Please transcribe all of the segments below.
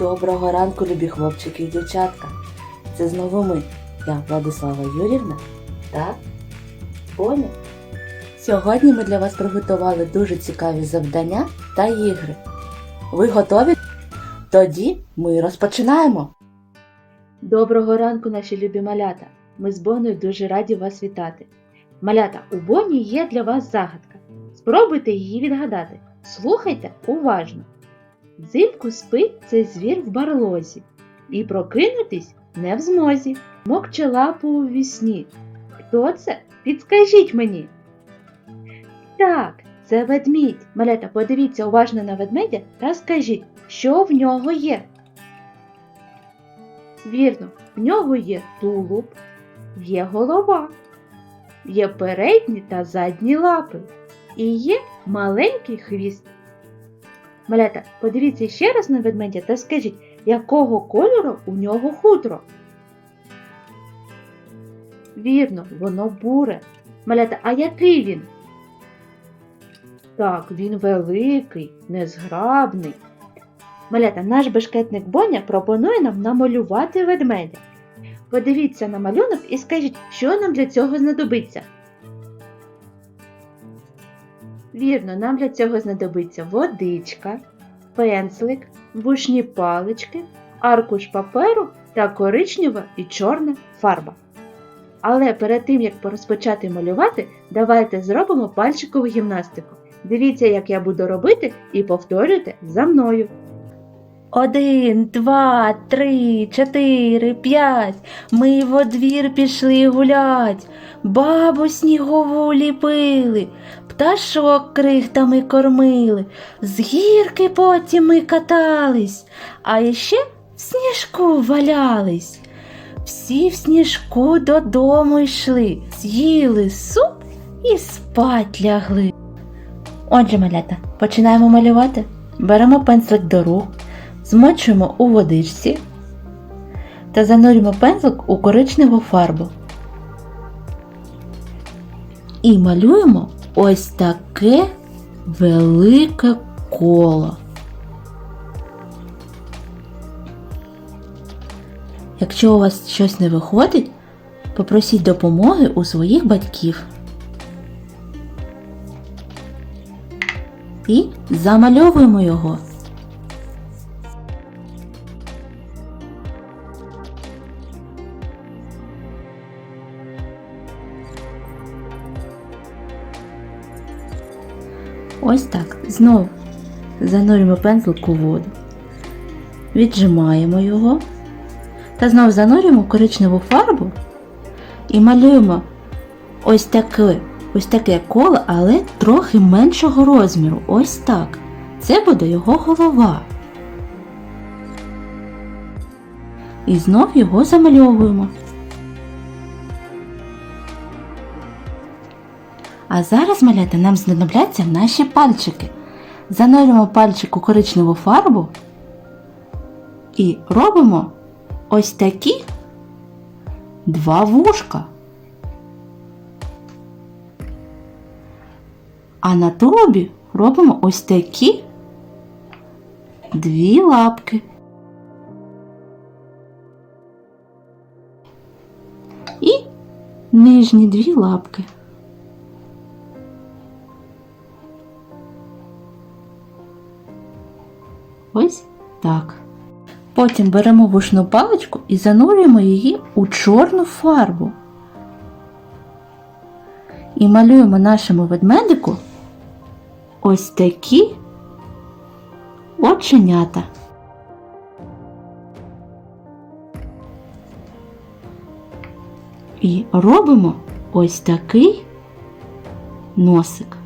Доброго ранку, любі хлопчики і дівчатка. Це знову ми, я Владислава Юрівна та Боня. Сьогодні ми для вас приготували дуже цікаві завдання та ігри. Ви готові? Тоді ми розпочинаємо. Доброго ранку, наші любі малята. Ми з Боною дуже раді вас вітати. Малята, у Боні є для вас загадка. Спробуйте її відгадати. Слухайте уважно. Взимку спить цей звір в барлозі, і прокинутись не в змозі. Мокче лапу у вісні. Хто це? Підскажіть мені. Так, це ведмідь. Малята, подивіться уважно на ведмедя та скажіть, що в нього є. Вірно, в нього є тулуб, є голова, є передні та задні лапи і є маленький хвіст. Малята, подивіться ще раз на ведмедя та скажіть, якого кольору у нього хутро? Вірно, воно буре. Малята, а який він? Так, він великий, незграбний. Малята, наш бешкетник Боня пропонує нам намалювати ведмедя. Подивіться на малюнок і скажіть, що нам для цього знадобиться. Вірно, нам для цього знадобиться водичка, пензлик, вушні палички, аркуш паперу та коричнева і чорна фарба. Але перед тим, як розпочати малювати, давайте зробимо пальчикову гімнастику. Дивіться, як я буду робити, і повторюйте за мною. Один, два, три, чотири, п'ять. Ми во двір пішли гулять, бабу снігову ліпили, пташок крихтами кормили, з гірки потім ми катались, а іще в сніжку валялись. Всі в сніжку додому йшли, з'їли суп і спать лягли. Отже, малята, починаємо малювати. Беремо пензлик до рук, змочуємо у водичці та занурюємо пензлик у коричневу фарбу. І малюємо ось таке велике коло. Якщо у вас щось не виходить, попросіть допомоги у своїх батьків. І замальовуємо його. Ось так. Знову занурюємо пензлик у воду, віджимаємо його та знову занурюємо коричневу фарбу і малюємо ось таке, ось таке коло, але трохи меншого розміру. Ось так. Це буде його голова. І знов його замальовуємо. А зараз, малята, нам знадобляться наші пальчики. Занурюємо пальчик у коричневу фарбу і робимо ось такі два вушка. А на тулубі робимо ось такі дві лапки. І нижні дві лапки. Ось так. Потім беремо вушну паличку і занурюємо її у чорну фарбу. І малюємо нашому ведмедику ось такі оченята. І робимо ось такий носик.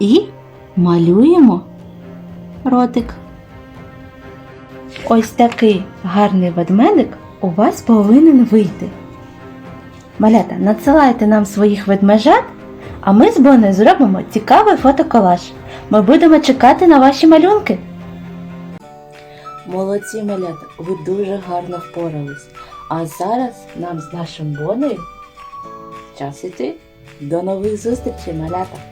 І малюємо ротик. Ось такий гарний ведмедик у вас повинен вийти. Малята, надсилайте нам своїх ведмежат, а ми з Боною зробимо цікавий фотоколаж. Ми будемо чекати на ваші малюнки. Молодці малята, ви дуже гарно впорались. А зараз нам з нашим Боною час іти. До нових зустрічей, малята!